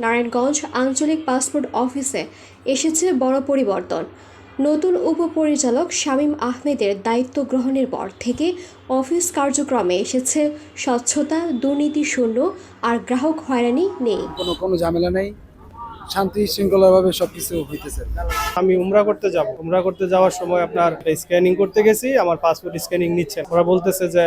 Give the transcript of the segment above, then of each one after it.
নারায়ণগঞ্জ আঞ্চলিক পাসপোর্ট অফিসে এসেছে বড় পরিবর্তন। নতুন উপপরিচালক শামীম আহমেদের দায়িত্ব গ্রহণের পর থেকে অফিস কার্যক্রমে এসেছে স্বচ্ছতা, দুর্নীতি শূন্য আর গ্রাহক হয়রানি নেই। কোনো কোনো ঝামেলা নেই। শান্তি শৃঙ্খলাভাবে সবকিছু হইতেছে। আমি উমরা করতে যাব। উমরা করতে যাওয়ার সময় আপনার স্ক্যানিং করতে গেছি, আমার পাসপোর্ট স্ক্যানিং নিচ্ছে ওরা বলতেছে যে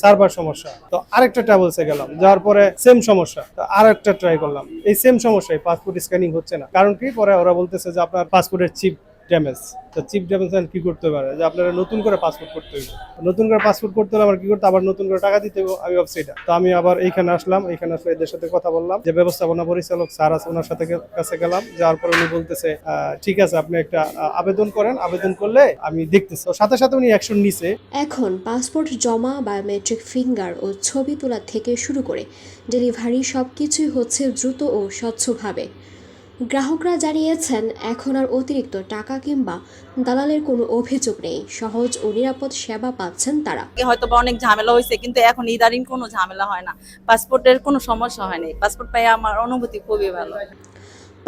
সার্ভার সমস্যা। তো আরেকটা ট্রাভেলসে গেলাম। যাওয়ার পরে সেম সমস্যা। তো আরেকটা ট্রাই করলাম। এই সেম সমস্যায় পাসপোর্ট স্ক্যানিং হচ্ছে না। কারণ কি? পরে ওরা বলতেছে যে, আপনার পাসপোর্টের চিপ ড্যামেজ তো চিপ ড্যামেজ কি করতে পারে? যে আপনারা নতুন করে পাসপোর্ট করতে হবে নতুন করে পাসপোর্ট করতে হলে আমার কি করতে আবার নতুন করে টাকা দিতে হবে আমি ভাবছি এটা। তো আমি আবার এইখানে আসলাম। এইখানে আসলে এদের সাথে কথা বললাম। যে ব্যবস্থাপনা পরিচালক স্যার আছে, ওনার সাথে কাছে গেলাম। যাওয়ার পরে উনি বলতেছে ঠিক আছে, আপনি একটা আবেদন করেন। আবেদন করলে আমি দেখতেছি। সাথে সাথে উনি অ্যাকশন নিছে। এখন পাসপোর্ট জমা বায়োমেট্রিক ফিঙ্গার ও ছবি তোলা থেকে শুরু করে ডেলিভারি সব কিছুই হচ্ছে দ্রুত ও স্বচ্ছভাবে। গ্রাহকরা জানিয়েছেন, এখন আর অতিরিক্ত টাকা কিংবা দালালের কোনো অভিযোগ নেই। সহজ ও নিরাপদ সেবা পাচ্ছেন তারা। হয়তো বা অনেক ঝামেলা হয়েছে, কিন্তু এখন ইদারিং কোনো ঝামেলা হয় না। পাসপোর্টের কোনো সমস্যা হয়নি পাসপোর্ট পাই আমার অনুভূতি খুবই ভালো।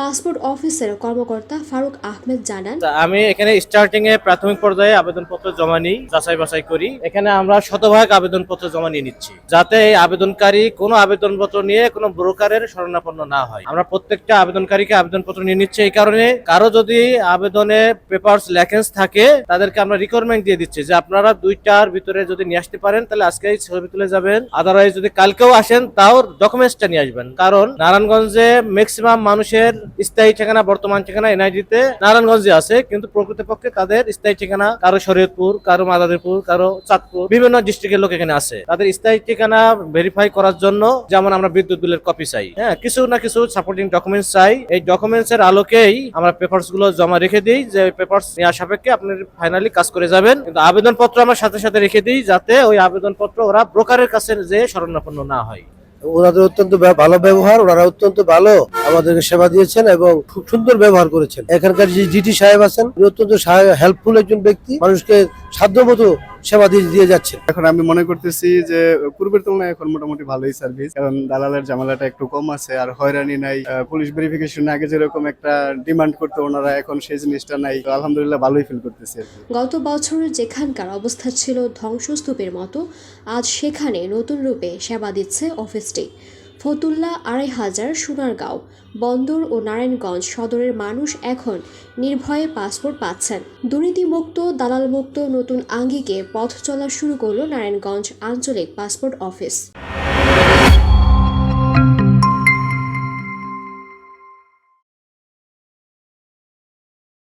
পাসপোর্ট অফিসের কর্মকর্তা ফারুক আহমেদ জানান আমি এখানে স্টার্টিং এ প্রাথমিক পর্যায়ে আবেদনপত্র জমা নিই, যাচাই বাছাই করি। এখানে আমরা শতভাগ আবেদনপত্র জমা নিয়ে নিচ্ছি, যাতে এই আবেদনকারী কোনো আবেদনপত্র নিয়ে কোনো ব্রোকারের শরণাপন্ন না হয়। আমরা প্রত্যেকটা আবেদনকারীকে আবেদনপত্র নিয়ে নিচ্ছি এই কারণে। কারও যদি আবেদনে পেপারস ল্যাকেন্স থাকে, তাদেরকে আমরা রিকোয়ারমেন্ট দিয়ে দিচ্ছি যে আপনারা দুইটার ভিতরে যদি নিয়ে আসতে পারেন, তাহলে আজকেই ছবি তুলে যাবেন। আদারওয়াইজ যদি কালকেও আসেন, তাও ডকুমেন্টসটা নিয়ে আসবেন। কারণ নারায়ণগঞ্জে ম্যাক্সিমাম মানুষের স্থায়ী ঠিকানা বর্তমান ঠিকানা এনআইডিতে নারায়ণগঞ্জে আছে, কিন্তু প্রকৃতপক্ষে তাদের স্থায়ী ঠিকানা কারও শরীয়তপুর, কারও মাদারীপুর, কারও চাঁদপুর, বিভিন্ন ডিস্ট্রিক্টের লোক এখানে আছে। তাদের স্থায়ী ঠিকানা ভেরিফাই করার জন্য যেমন আমরা বিদ্যুৎ বিলের কপি চাই। হ্যাঁ কিছু না কিছু সাপোর্টিং ডকুমেন্টস চাই। এই ডকুমেন্টস এর আলোকেই আমরা পেপারসগুলো জমা রেখে দিই, যে পেপারস নেওয়া সাপেক্ষে আপনি ফাইনালি কাজ করে যাবেন। কিন্তু আবেদনপত্র আমার সাথে সাথে রেখে দিই, যাতে ওই আবেদনপত্র ওরা ব্রোকারের কাছে যে শরণাপন্ন না হয়। ওনাদের অত্যন্ত ভালো ব্যবহার, ওনারা অত্যন্ত ভালো আমাদেরকে সেবা দিয়েছেন এবং খুব সুন্দর ব্যবহার করেছেন। এখানকার যে জিটি সাহেব আছেন অত্যন্ত হেল্পফুল একজন ব্যক্তি। মানুষকে সাধ্যমতো সেবা দিয়ে যাচ্ছে। এখন আমি মনে করতেছি যে, পূর্বের তুলনায় এখন মোটামুটি ভালোই সার্ভিস কারণ দালালের ঝামেলাটা একটু কম আছে, আর হয়রানি নাই। পুলিশ ভেরিফিকেশন আগে যেরকম একটা ডিমান্ড করতো ওনারা, এখন সেই জিনিসটা নাই। আলহামদুলিল্লাহ ভালোই ফিল করতেছি গত বছর যেখানকার অবস্থা ছিল ধ্বংসস্তূপের মতো, আজ সেখানে নতুন রূপে সেবা দিচ্ছে অফিসটি ফতুল্লা আড়াই হাজার সোনারগাঁও, বন্দর ও নারায়ণগঞ্জ সদরের মানুষ এখন নির্ভয়ে পাসপোর্ট পাচ্ছেন। দুর্নীতিমুক্ত, দালালমুক্ত নতুন আঙ্গিকে পথ চলা শুরু করল নারায়ণগঞ্জ আঞ্চলিক পাসপোর্ট অফিস।